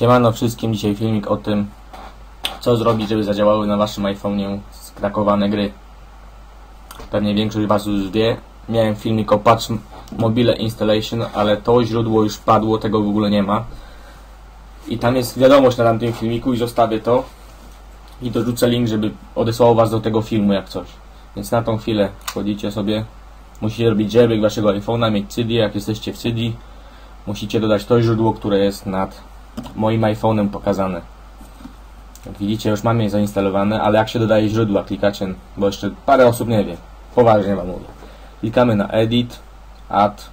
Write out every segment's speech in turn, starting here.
Siemano wszystkim, dzisiaj filmik o tym, co zrobić, żeby zadziałały na waszym iPhone'ie skrakowane gry. Pewnie większość was już wie. Miałem filmik o Patch Mobile Installation, ale to źródło już padło, tego w ogóle nie ma. I tam jest wiadomość na tamtym filmiku i zostawię to. I dorzucę link, żeby odesłał was do tego filmu jak coś. Więc na tą chwilę wchodzicie sobie. Musicie robić jailbreak waszego iPhone'a, mieć CD, jak jesteście w CD. Musicie dodać to źródło, które jest nad moim iPhone'em pokazane. Jak widzicie, już mam je zainstalowane, ale jak się dodaje źródła, klikacie, bo jeszcze parę osób nie wie. Poważnie wam mówię. Klikamy na Edit, Add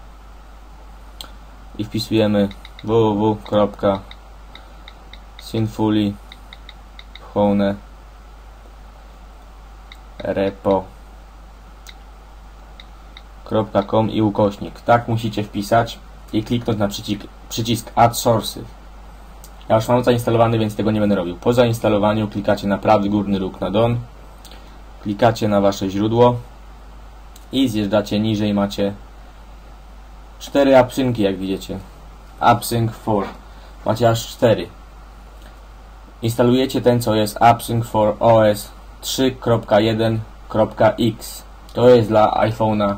i wpisujemy www.sinfully phone repo.com i ukośnik. Tak musicie wpisać i kliknąć na przycisk, przycisk Add Sources. Ja już mam zainstalowany, więc tego nie będę robił. Po zainstalowaniu klikacie na prawy górny róg na Don, klikacie na wasze źródło i zjeżdżacie niżej macie cztery apsynki, jak widzicie. AppSync 4. Macie aż cztery. Instalujecie ten, co jest AppSync for OS 3.1.x. To jest dla iPhone'a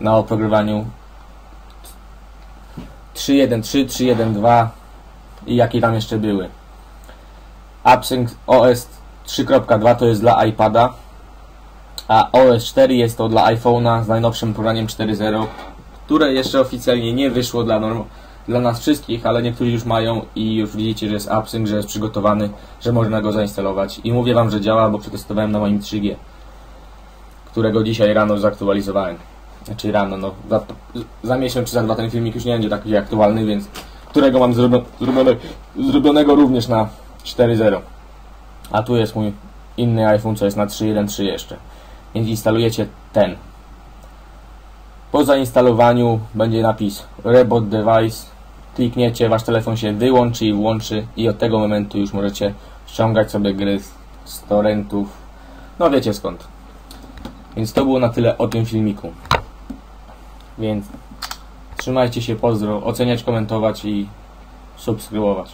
na oprogramowaniu 3.1.3, 3.1.2 i jakie tam jeszcze były. AppSync OS 3.2 to jest dla iPada, a OS 4 jest to dla iPhone'a z najnowszym programem 4.0, które jeszcze oficjalnie nie wyszło dla, norm dla nas wszystkich, ale niektórzy już mają i już widzicie, że jest AppSync, że jest przygotowany, że można go zainstalować. I mówię Wam, że działa, bo przetestowałem na moim 3G, którego dzisiaj rano zaktualizowałem. Znaczy rano, no za, za miesiąc czy za dwa ten filmik już nie będzie taki aktualny, więc którego mam zrobione, zrobionego również na 4.0. A tu jest mój inny iPhone, co jest na 3.1.3 jeszcze. Więc instalujecie ten. Po zainstalowaniu będzie napis Reboot Device. Klikniecie, wasz telefon się wyłączy i włączy i od tego momentu już możecie ściągać sobie gry z torrentów. No wiecie skąd. Więc to było na tyle o tym filmiku. Więc Trzymajcie się, pozdro, oceniać, komentować i subskrybować.